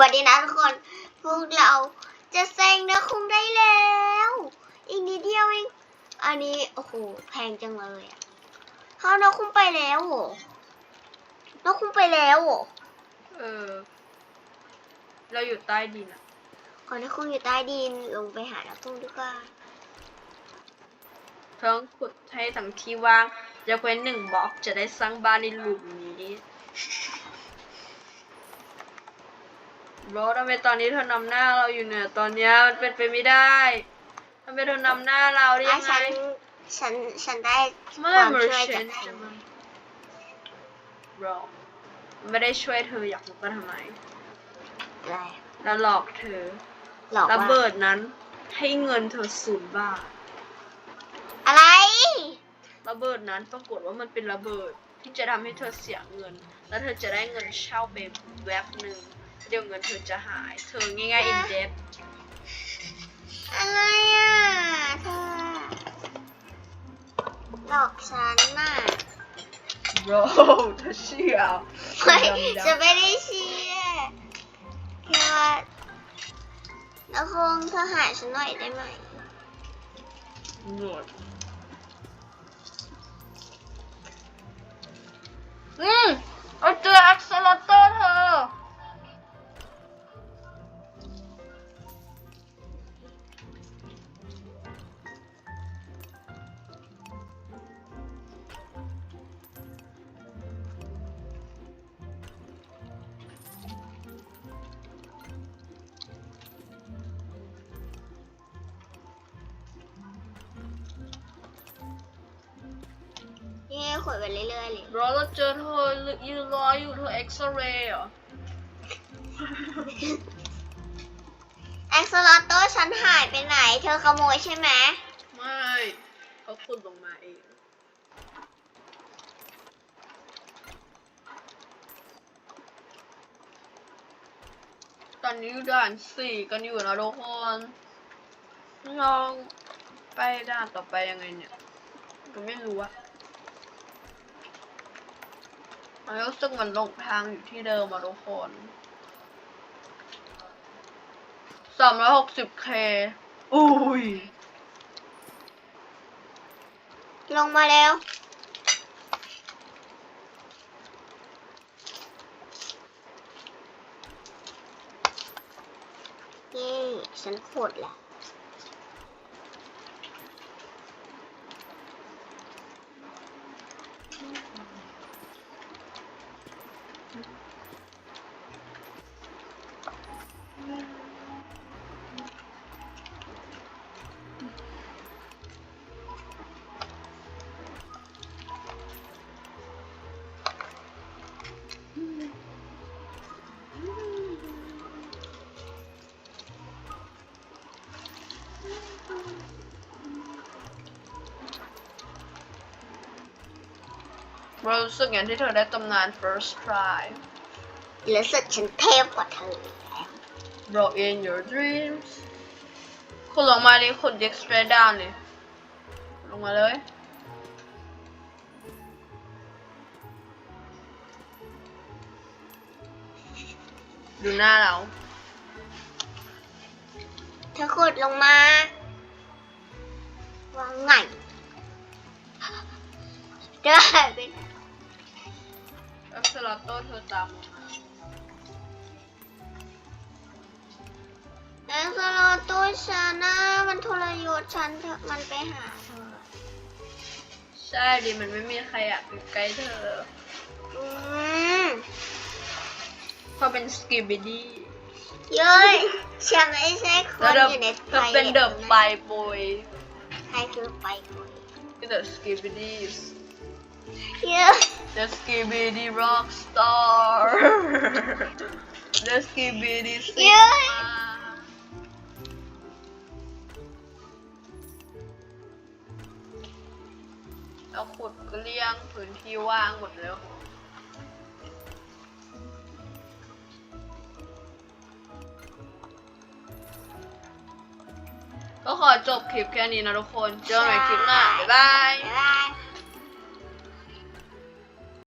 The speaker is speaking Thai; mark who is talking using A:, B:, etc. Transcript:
A: วันนี้นะทุกคน พวกเราจะเซ็งนะคุงได้แล้ว อีกนิดเดียวเอง อันนี้โอ้โหแพงจังเลยอะเขานกคุ้งไปแล้วเหรอนกคุ้งไปแล้วเหรอ
B: เออ เราอยู่ใต้ดินอะ
A: ก่อนที่คุ้งอยู่ใต้ดินลงไปหานกคุ้งดีกว่า
B: เพิ่งขุดให้ทั้งที่ว่างยกเว้นหนึ่งบล็อกจะได้สร้างบ้านในหลุมนี้ โรสทำไมตอนนี้เธอนำหน้าเราอยู่เนี่ย ตอนเนี้ยมันเป็นไปไม่ได้ทำไมเธอนำหน้าเราได้
A: อะ
B: ยังไง
A: ฉันฉันฉันได้ค
B: เมื่อ
A: วาม
B: เมอ
A: ช่
B: ร์
A: วย
B: เช
A: จาก
B: น
A: ใคร
B: เราไม่ได้ช่วยเธออยากรู้ว่าทำไม
A: อะไร
B: เราหลอกเธอ
A: หลอก
B: ระ
A: ว่า
B: เบิดนั้น ให้เงินเธอศูนย์บาท
A: อะไร
B: ระเบิดนั้นปรากฏว่ามันเป็นระเบิดที่จะทำให้เธอเสียเงิน แล้วเธอจะได้เงินเช่าไปแวบหนึ่ง เดี๋ยวเงินเธอจะหาย เธอง่ายๆ in debt
A: อะไรอะเธอหลอกฉันน่ะ
B: bro เธอเชื่อ
A: ไม่
B: ดำๆ
A: จะไม่ได้เชียร์แค่ว่าแล้วคงเธอหายฉันหน่อยได้ไหม
B: หนวด
A: ขวดไปเรื่อยๆเลย
B: เราเราเจอเธอยืนรออยู่เธอเอ็กซเรย์เหรอ
A: แอ็กซ์ลอตโต้ฉันหายไปไหน เธอขโมยใช่ไหม
B: ไม่เขาขุดลงมาเองตอนนี้ด่านสี่กันอยู่นะทุกคนเราไปด่านต่อไปยังไงเนี่ยก็ไม่รู้อะ มันรู้สึกเหมันหลงทางอยู่ที่เดิมอะทุกคนสามร้อยหกสิบเคอุ้ย
A: ลงมาแล้วนี่ฉันขุดแล้ว
B: เรารู้สึกอย่างที่เธอได้ตำนาน first try
A: รู้สึกฉันเทพกว่าเธอแล้ว
B: bro in your dreams คุณลงมาดิคุณ dig straight down ดิลงมาเลย ดูหน้าเรา
A: เธอขุดลงมา วางไง ได้เป็น
B: อัสลาโตเธอตามลงมา
A: แองสโลตัวฉันนะมันทรยศฉันเถอะมันไปหาเธอ
B: ใช่ดิมันไม่มีใครอยากอยู่ใกล้เธอ
A: อืม
B: เพราะเป็นสกิบิดี้
A: เย้ยฉันไม่ใช่ค
B: แล้ว
A: น
B: เด
A: อยู่ใน
B: เธอเป็นเดอะไฟบอย
A: ใครคือไฟคน
B: คือ the skibidis
A: เย้ย
B: the skibidi rock star the skibidi
A: เย้ย
B: แล้วขุดเกลี้ยงพื้นที่ว่างหมดแล้วก็ขอจบคลิปแค่นี้นะทุกคน เจอกันใหม่คลิปหน้า บ๊ายบาย
A: บ๊ายบาย